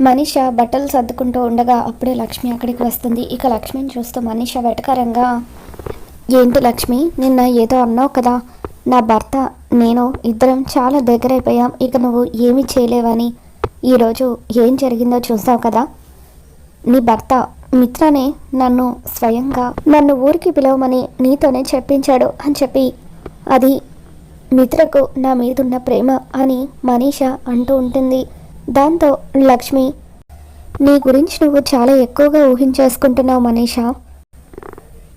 మనీష బట్టలు సర్దుకుంటూ ఉండగా అప్పుడే లక్ష్మి అక్కడికి వస్తుంది. ఇక లక్ష్మిని చూస్తూ మనీష వెటకరంగా ఏంటి లక్ష్మి నిన్న ఏదో అన్నావు కదా? నా భర్త నేను ఇద్దరం చాలా దగ్గరైపోయాం. ఇక నువ్వు ఏమీ చేయలేవని. ఈరోజు ఏం జరిగిందో చూసావు కదా? నీ భర్త మిత్రనే నన్ను స్వయంగా నన్ను ఊరికి పిలవమని నీతోనే చెప్పించాడు అని చెప్పి అది మిత్రకు నా మీదున్న ప్రేమ అని మనీష అంటూ ఉంటుంది. దాంతో లక్ష్మి నీ గురించి నువ్వు చాలా ఎక్కువగా ఊహించేసుకుంటున్నావు మనీష.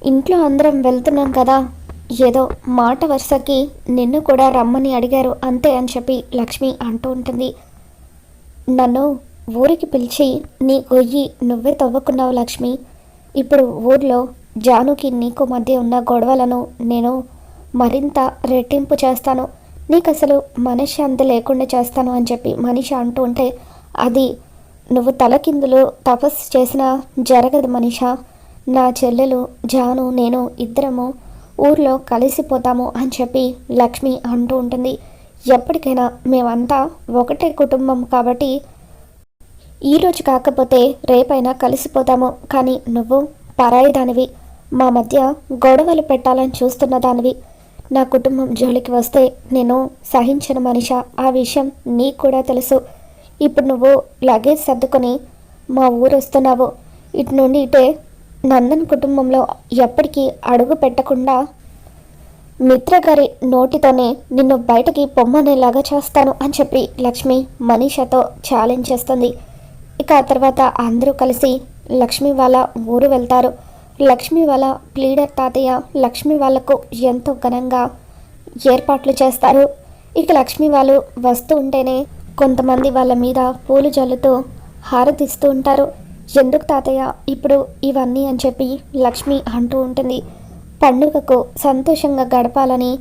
ఇంట్లో అందరం వెళ్తున్నాం కదా. ఏదో మాట వరుసకి నిన్ను కూడా రమ్మని అడిగారు అంతే అని చెప్పి లక్ష్మి అంటూ ఉంటుంది. నన్ను ఊరికి పిలిచి నీ గొయ్యి నువ్వే తవ్వుకున్నావు లక్ష్మి. ఇప్పుడు ఊర్లో జానుకి నీకు మధ్య ఉన్న గొడవలను నేను మరింత రెట్టింపు చేస్తాను. నీకు అసలు మనశ్శాంతి లేకుండా చేస్తాను అని చెప్పి మనిషి అంటూ ఉంటే అది నువ్వు తలకిందులు తపస్సు చేసినా జరగదు మనిష. నా చెల్లెలు జాను నేను ఇద్దరము ఊర్లో కలిసిపోతాము అని చెప్పి లక్ష్మి అంటూ ఉంటుంది. ఎప్పటికైనా మేమంతా ఒకటే కుటుంబం కాబట్టి ఈరోజు కాకపోతే రేపైనా కలిసిపోతాము. కానీ నువ్వు పరాయి దానివి మా మధ్య గొడవలు పెట్టాలని చూస్తున్న దానివి. నా కుటుంబం జోలికి వస్తే నేను సహించిన మనిష. ఆ విషయం నీకు కూడా తెలుసు. ఇప్పుడు నువ్వు లగేజ్ సర్దుకొని మా ఊరు వస్తున్నావు. ఇటు నుండి ఇటే నందన్ కుటుంబంలో ఎప్పటికీ అడుగు పెట్టకుండా మిత్ర గారి నోటితోనే నిన్ను బయటకి పొమ్మనేలాగా చేస్తాను అని చెప్పి లక్ష్మి మనీషతో ఛాలెంజ్ చేస్తుంది. ఇక ఆ తర్వాత అందరూ కలిసి లక్ష్మి వాళ్ళ ఊరు వెళ్తారు. లక్ష్మి వాళ్ళ ప్లీడర్ తాతయ్య లక్ష్మి వాళ్ళకు ఎంతో ఘనంగా ఏర్పాట్లు చేస్తారు. ఇక లక్ష్మి వాళ్ళు వస్తూ ఉంటేనే కొంతమంది వాళ్ళ మీద పూలు జల్లుతూ హారతిస్తూ ఉంటారు. ఎందుకు తాతయ్య ఇప్పుడు ఇవన్నీ అని చెప్పి లక్ష్మి అంటూ ఉంటుంది. పండుగకు సంతోషంగా గడపాలని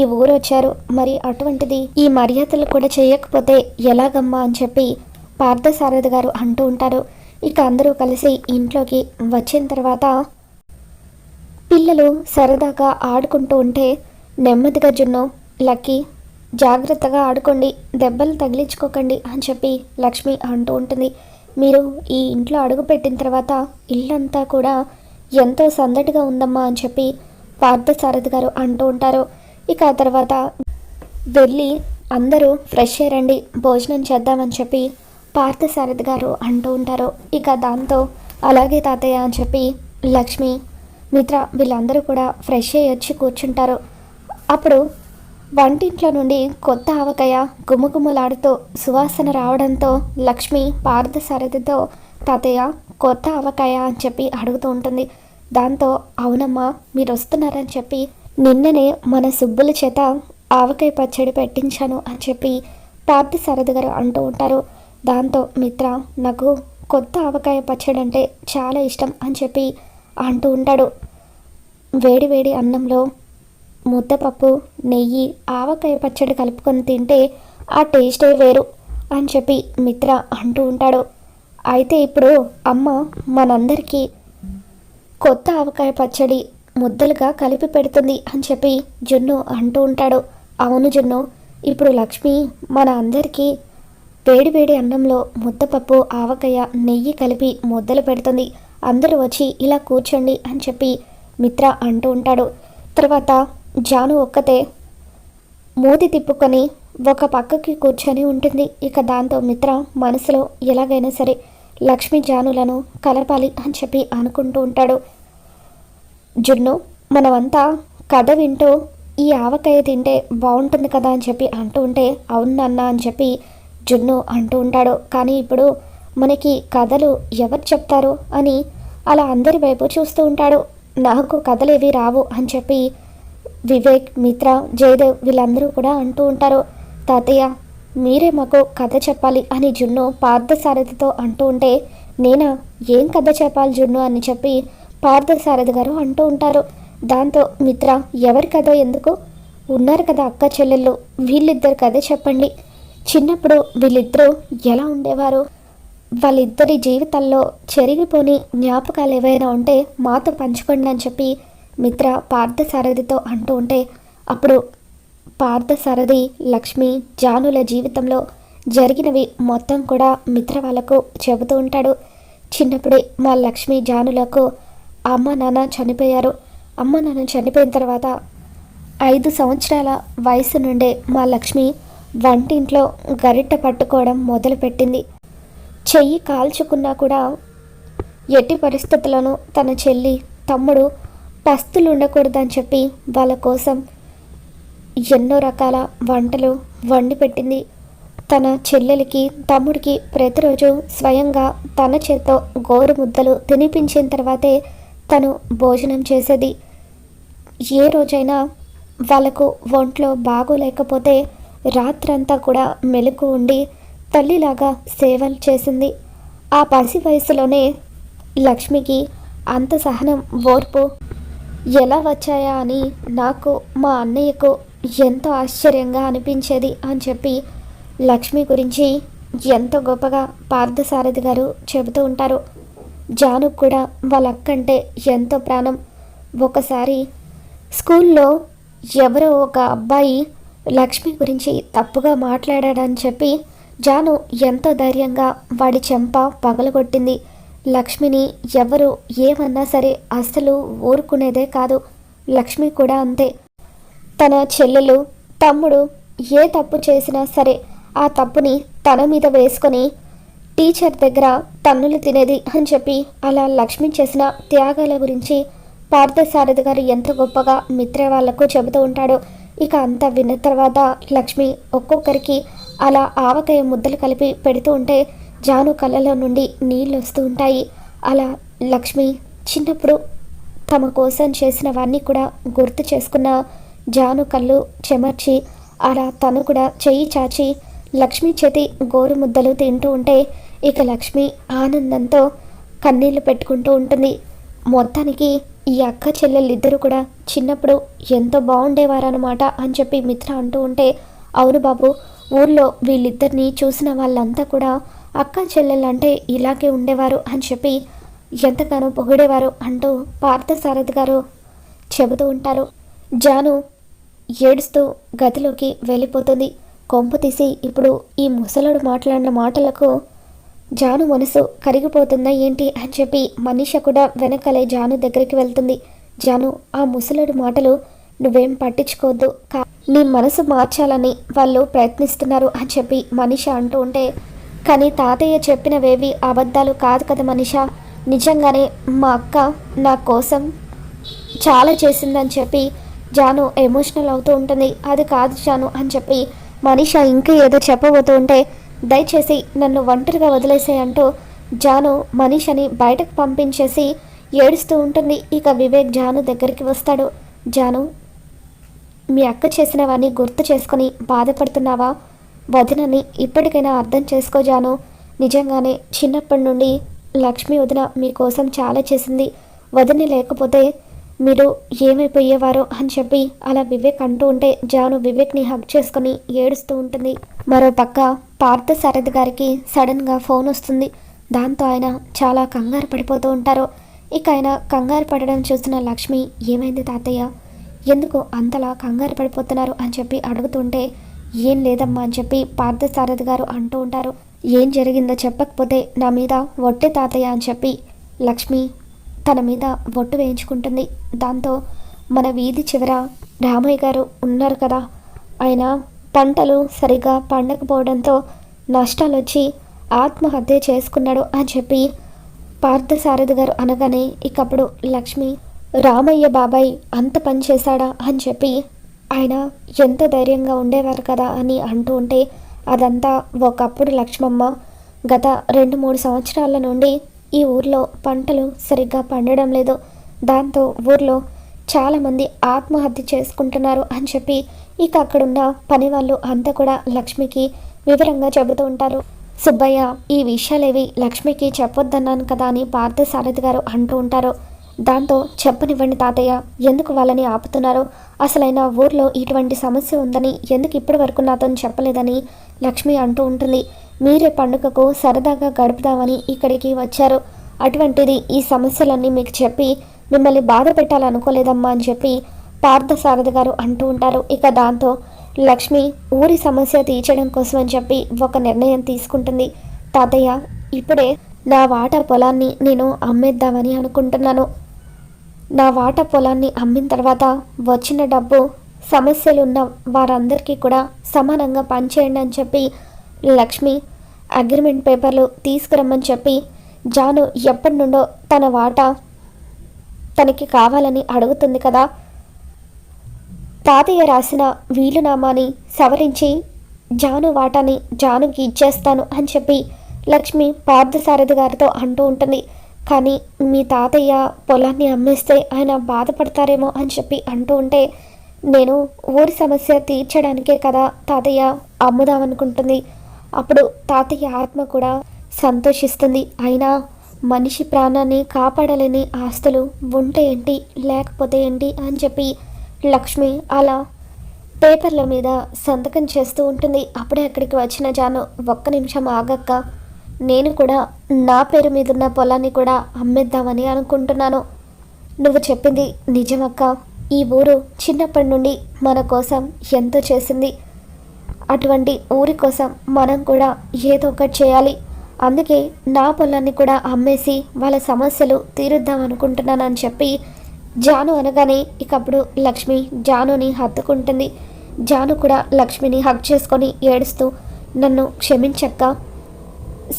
ఈ ఊరు వచ్చారు. మరి అటువంటిది ఈ మర్యాదలు కూడా చేయకపోతే ఎలాగమ్మా అని చెప్పి పార్థసారథి గారు అంటూ ఉంటారు. ఇక అందరూ కలిసి ఇంట్లోకి వచ్చిన తర్వాత పిల్లలు సరదాగా ఆడుకుంటూ ఉంటే నెమ్మదిగా జున్ను లక్కీ జాగ్రత్తగా ఆడుకోండి దెబ్బలు తగిలించుకోకండి అని చెప్పి లక్ష్మి అంటూ ఉంటుంది. మీరు ఈ ఇంట్లో అడుగు పెట్టిన తర్వాత ఇల్లంతా కూడా ఎంతో సందడిగా ఉందమ్మా అని చెప్పి పార్థసారథి గారు అంటూ ఉంటారు. ఇక ఆ తర్వాత వెళ్ళి అందరూ ఫ్రెష్ అయ్యారండి భోజనం చేద్దామని చెప్పి పార్థసారథి గారు అంటూ ఉంటారు. ఇక దాంతో అలాగే తాతయ్య అని చెప్పి లక్ష్మి మిత్ర వీళ్ళందరూ కూడా ఫ్రెష్ అయ్యి వచ్చి కూర్చుంటారు. అప్పుడు వంటింట్లో నుండి కొత్త ఆవకాయ గుమగుమలాడుతూ సువాసన రావడంతో లక్ష్మి పార్థసారథితో తాతయ్య కొత్త ఆవకాయ అని చెప్పి అడుగుతూ ఉంటుంది. దాంతో అవునమ్మా మీరు వస్తున్నారని చెప్పి నిన్ననే మన సుబ్బుల చేత ఆవకాయ పచ్చడి పెట్టించాను అని చెప్పి పార్థసారథి గారు అంటూ ఉంటారు. దాంతో మిత్ర నాకు కొత్త ఆవకాయ పచ్చడి అంటే చాలా ఇష్టం అని చెప్పి అంటూ ఉంటాడు. వేడి వేడి అన్నంలో ముద్దపప్పు నెయ్యి ఆవకాయ పచ్చడి కలుపుకొని తింటే ఆ టేస్టే వేరు అని చెప్పి మిత్ర అంటూ ఉంటాడు. అయితే ఇప్పుడు అమ్మ మనందరికీ కొత్త ఆవకాయ పచ్చడి ముద్దలుగా కలిపి పెడుతుంది అని చెప్పి జున్ను అంటూ ఉంటాడు. అవును జున్ను ఇప్పుడు లక్ష్మి మన అందరికీ వేడి వేడి అన్నంలో ముద్దపప్పు ఆవకాయ నెయ్యి కలిపి ముద్దలు పెడుతుంది. అందరూ వచ్చి ఇలా కూర్చోండి అని చెప్పి మిత్ర అంటూ ఉంటాడు. తర్వాత జాను ఒక్కతే మూతి తిప్పుకొని ఒక పక్కకి కూర్చొని ఉంటుంది. ఇక దాంతో మిత్ర మనసులో ఎలాగైనా సరే లక్ష్మి జానులను కలపాలి అని చెప్పి అనుకుంటూ ఉంటాడు. జున్ను మనమంతా కథ వింటూ ఈ ఆవకాయ తింటే బాగుంటుంది కదా అని చెప్పి అంటూ ఉంటే అవును అని చెప్పి జున్ను అంటూ ఉంటాడు. కానీ ఇప్పుడు మనకి కథలు ఎవరు చెప్తారు అని అలా అందరి వైపు చూస్తూ ఉంటాడు. నాకు కథలు ఏవి రావు అని చెప్పి వివేక్ మిత్ర జయదేవ్ వీళ్ళందరూ కూడా అంటూ ఉంటారు. తాతయ్య మీరే మాకు కథ చెప్పాలి అని జున్ను పార్థసారథితో అంటూ ఉంటే నేనా? ఏం కథ చెప్పాలి జున్ను అని చెప్పి పార్థసారథి గారు అంటూ ఉంటారు. దాంతో మిత్ర ఎవరి కథ ఎందుకు? ఉన్నారు కదా అక్క చెల్లెళ్ళు వీళ్ళిద్దరు కథ చెప్పండి. చిన్నప్పుడు వీళ్ళిద్దరూ ఎలా ఉండేవారు? వాళ్ళిద్దరి జీవితాల్లో చెరిగిపోని జ్ఞాపకాలు ఏవైనా ఉంటే మాతో పంచుకోండి అని చెప్పి మిత్ర పార్థసారథితో అంటూ ఉంటే అప్పుడు పార్థసారథి లక్ష్మి జానుల జీవితంలో జరిగినవి మొత్తం కూడా మిత్ర వాళ్ళకు చెబుతూ ఉంటాడు. చిన్నప్పుడే మా లక్ష్మి జానులకు అమ్మ నాన్న చనిపోయారు. అమ్మ నాన్న చనిపోయిన తర్వాత ఐదు సంవత్సరాల వయసు నుండే మా లక్ష్మి వంటింట్లో గరిట పట్టుకోవడం మొదలుపెట్టింది. చెయ్యి కాల్చుకున్నా కూడా ఎట్టి పరిస్థితులను తన చెల్లి తమ్ముడు పస్తులు ఉండకూడదని చెప్పి వాళ్ళ కోసం ఎన్నో రకాల వంటలు వండి పెట్టింది. తన చెల్లెలికి తమ్ముడికి ప్రతిరోజు స్వయంగా తన చేత్తో గోరు ముద్దలు తినిపించిన తర్వాతే తను భోజనం చేసేది. ఏ రోజైనా వాళ్ళకు ఒంట్లో బాగోలేకపోతే రాత్రంతా కూడా మెలకు ఉండి తల్లిలాగా సేవలు చేసింది. ఆ పసి వయసులోనే లక్ష్మికి అంత సహనం ఓర్పు ఎలా వచ్చాయా అని నాకు మా అన్నయ్యకు ఎంతో ఆశ్చర్యంగా అనిపించేది అని చెప్పి లక్ష్మి గురించి ఎంతో గొప్పగా పార్థసారథి గారు చెబుతూ ఉంటారు. జానుకు కూడా వాళ్ళ అక్కంటే ఎంతో ప్రాణం. ఒకసారి స్కూల్లో ఎవరో ఒక అబ్బాయి లక్ష్మి గురించి తప్పుగా మాట్లాడాడని చెప్పి జాను ఎంతో ధైర్యంగా వాడి చెంప పగలగొట్టింది. లక్ష్మిని ఎవరు ఏమన్నా సరే అస్సలు ఊరుకునేదే కాదు. లక్ష్మి కూడా అంతే. తన చెల్లెలు తమ్ముడు ఏ తప్పు చేసినా సరే ఆ తప్పుని తన మీద వేసుకొని టీచర్ దగ్గర తన్నులు తినేది అని చెప్పి అలా లక్ష్మి చేసిన త్యాగాల గురించి పార్థసారథి గారు ఎంత గొప్పగా మిత్ర వాళ్ళకు చెబుతూ ఉంటాడో. ఇక అంతా విన్న తర్వాత లక్ష్మి ఒక్కొక్కరికి అలా ఆవకాయ ముద్దలు కలిపి పెడుతూ ఉంటే జాను కళ్ళలో నుండి నీళ్ళు వస్తూ ఉంటాయి. అలా లక్ష్మి చిన్నప్పుడు తమ కోసం చేసినవన్నీ కూడా గుర్తు చేసుకున్న జాను కళ్ళు చెమర్చి అలా తను కూడా చెయ్యి చాచి లక్ష్మి చేతి గోరు ముద్దలు తింటూ ఉంటే ఇక లక్ష్మి ఆనందంతో కన్నీళ్ళు పెట్టుకుంటూ ఉంటుంది. మొత్తానికి ఈ అక్క చెల్లెళ్ళిద్దరూ కూడా చిన్నప్పుడు ఎంతో బాగుండేవారనమాట అని చెప్పి మిత్ర అంటూ ఉంటే అవును బాబు ఊర్లో వీళ్ళిద్దరిని చూసిన వాళ్ళంతా కూడా అక్క చెల్లెళ్ళంటే ఇలాగే ఉండేవారు అని చెప్పి ఎంతగానో పొగిడేవారు అంటూ పార్థసారథి గారు చెబుతూ ఉంటారు. జాను ఏడుస్తూ గదిలోకి వెళ్ళిపోతుంది. కొంపు తీసి ఇప్పుడు ఈ ముసలుడు మాట్లాడిన మాటలకు జాను మనసు కరిగిపోతుందా ఏంటి అని చెప్పి మనీష కూడా వెనకలే జాను దగ్గరికి వెళ్తుంది. జాను ఆ ముసలుడి మాటలు నువ్వేం పట్టించుకోవద్దు. కా నీ మనసు మార్చాలని వాళ్ళు ప్రయత్నిస్తున్నారు అని చెప్పి మనీష అంటూ ఉంటే కానీ తాతయ్య చెప్పినవేవి అబద్ధాలు కాదు కదా మనీష? నిజంగానే మా అక్క నా కోసం చాలా చేసిందని చెప్పి జాను ఎమోషనల్ అవుతూ ఉంటుంది. అది కాదు జాను అని చెప్పి మనీష ఇంకా ఏదో చెప్పబోతూ ఉంటే దయచేసి నన్ను ఒంటరిగా వదిలేసే అంటూ జాను మనీషని బయటకు పంపించేసి ఏడుస్తూ ఉంటుంది. ఇక వివేక్ జాను దగ్గరికి వస్తాడు. జాను మీ అక్క చేసినవన్నీ గుర్తు చేసుకొని బాధపడుతున్నావా? వదినని ఇప్పటికైనా అర్థం చేసుకో జాను. నిజంగానే చిన్నప్పటి నుండి లక్ష్మి వదిన మీకోసం చాలా చేసింది. వదిన లేకపోతే మీరు ఏమైపోయేవారో అని చెప్పి అలా వివేక్ అంటూ ఉంటే జాను వివేక్ని హక్ చేసుకొని ఏడుస్తూ ఉంటుంది. మరో పక్క పార్థ సారథి గారికి సడన్గా ఫోన్ వస్తుంది. దాంతో ఆయన చాలా కంగారు పడిపోతూ ఉంటారు. ఇక ఆయన కంగారు పడడం చూసిన లక్ష్మి ఏమైంది తాతయ్య? ఎందుకు అంతలా కంగారు పడిపోతున్నారు? అని చెప్పి అడుగుతుంటే ఏం లేదమ్మా అని చెప్పి పార్థ సారథి గారు అంటూ ఉంటారు. ఏం జరిగిందో చెప్పకపోతే నా మీద ఒట్టే తాతయ్య అని చెప్పి లక్ష్మి తన మీద బొట్టు వేయించుకుంటుంది. దాంతో మన వీధి చివర రామయ్య గారు ఉన్నారు కదా. ఆయన పంటలు సరిగా పండకపోవడంతో నష్టాలు వచ్చి ఆత్మహత్య చేసుకున్నాడు అని చెప్పి పార్థసారథి గారు అనగానే ఇకప్పుడు లక్ష్మి రామయ్య బాబాయ్ అంత పని చేశాడా? అని చెప్పి ఆయన ఎంత ధైర్యంగా ఉండేవారు కదా? అని అంటూ ఉంటే అదంతా ఒకప్పుడు లక్ష్మమ్మ గత రెండు మూడు సంవత్సరాల నుండి ఈ ఊర్లో పంటలు సరిగ్గా పండడం లేదు. దాంతో ఊర్లో చాలామంది ఆత్మహత్య చేసుకుంటున్నారు అని చెప్పి ఇక అక్కడున్న పని వాళ్ళు అంతా కూడా లక్ష్మికి వివరంగా చెబుతూ ఉంటారు. సుబ్బయ్య ఈ విషయాలేవి లక్ష్మికి చెప్పొద్దన్నాను కదా అని పార్థసారథి గారు అంటూ ఉంటారు. దాంతో చెప్పనివ్వండి తాతయ్య ఎందుకు వాళ్ళని ఆపుతున్నారు? అసలైన ఊర్లో ఇటువంటి సమస్య ఉందని ఎందుకు ఇప్పటి వరకు నాతో చెప్పలేదని లక్ష్మి అంటూ ఉంటుంది. మీరే పండుగకు సరదాగా గడుపుదామని ఇక్కడికి వచ్చారు. అటువంటిది ఈ సమస్యలన్నీ మీకు చెప్పి మిమ్మల్ని బాధ పెట్టాలనుకోలేదమ్మా అని చెప్పి పార్థసారథి గారు అంటూ ఉంటారు. ఇక దాంతో లక్ష్మి ఊరి సమస్య తీర్చడం కోసం అని చెప్పి ఒక నిర్ణయం తీసుకుంటుంది. తాతయ్య ఇప్పుడే నా వాట పొలాన్ని నేను అమ్మేద్దామని అనుకుంటున్నాను. నా వాట పొలాన్ని అమ్మిన తర్వాత వచ్చిన డబ్బు సమస్యలు ఉన్న వారందరికీ కూడా సమానంగా పనిచేయండి అని చెప్పి లక్ష్మి అగ్రిమెంట్ పేపర్లు తీసుకురమ్మని చెప్పి జాను ఎప్పటి నుండో తన వాటా తనకి కావాలని అడుగుతుంది కదా. తాతయ్య రాసిన వీలునామాని సవరించి జాను వాటాని జానుకి ఇచ్చేస్తాను అని చెప్పి లక్ష్మి పార్థసారథి గారితో అంటూ ఉంటుంది. కానీ మీ తాతయ్య పొలాన్ని అమ్మేస్తే ఆయన బాధపడతారేమో అని చెప్పి అంటూ ఉంటే నేను ఊరి సమస్య తీర్చడానికే కదా తాతయ్య అమ్ముదామనుకుంటుంది. అప్పుడు తాతయ్య ఆత్మ కూడా సంతోషిస్తుంది. అయినా మనిషి ప్రాణాన్ని కాపాడలేని ఆస్తులు ఉంటే ఏంటి లేకపోతే ఏంటి అని చెప్పి లక్ష్మి అలా పేపర్ల మీద సంతకం చేస్తూ ఉంటుంది. అప్పుడే అక్కడికి వచ్చిన జాను ఒక్క నిమిషం ఆగక్క. నేను కూడా నా పేరు మీద ఉన్న పొలాన్ని కూడా అమ్మేద్దామని అనుకుంటున్నాను. నువ్వు చెప్పింది నిజమక్క. ఈ ఊరు చిన్నప్పటి నుండి మన కోసం ఎంతో చేసింది. అటువంటి ఊరి కోసం మనం కూడా ఏదో ఒకటి చేయాలి. అందుకే నా పొలాన్ని కూడా అమ్మేసి వాళ్ళ సమస్యలు తీరుద్దాం అనుకుంటున్నాను అని చెప్పి జాను అనగానే ఇకప్పుడు లక్ష్మి జానుని హత్తుకుంటుంది. జాను కూడా లక్ష్మిని హక్ చేసుకొని ఏడుస్తూ నన్ను క్షమించక్క.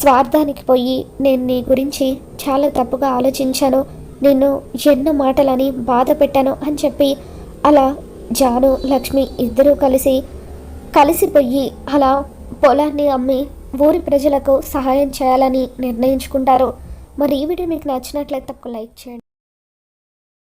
స్వార్థానికి పోయి నేను నీ గురించి చాలా తప్పుగా ఆలోచించాను. నిన్ను ఎన్నో మాటలని బాధ పెట్టాను అని చెప్పి అలా జాను లక్ష్మి ఇద్దరూ కలిసి కలిసిపోయి అలా పొలాన్ని అమ్మి ఊరి ప్రజలకు సహాయం చేయాలని నిర్ణయించుకుంటారు. మరి ఈ వీడియో మీకు నచ్చినట్లయితే తక్కువ లైక్ చేయండి.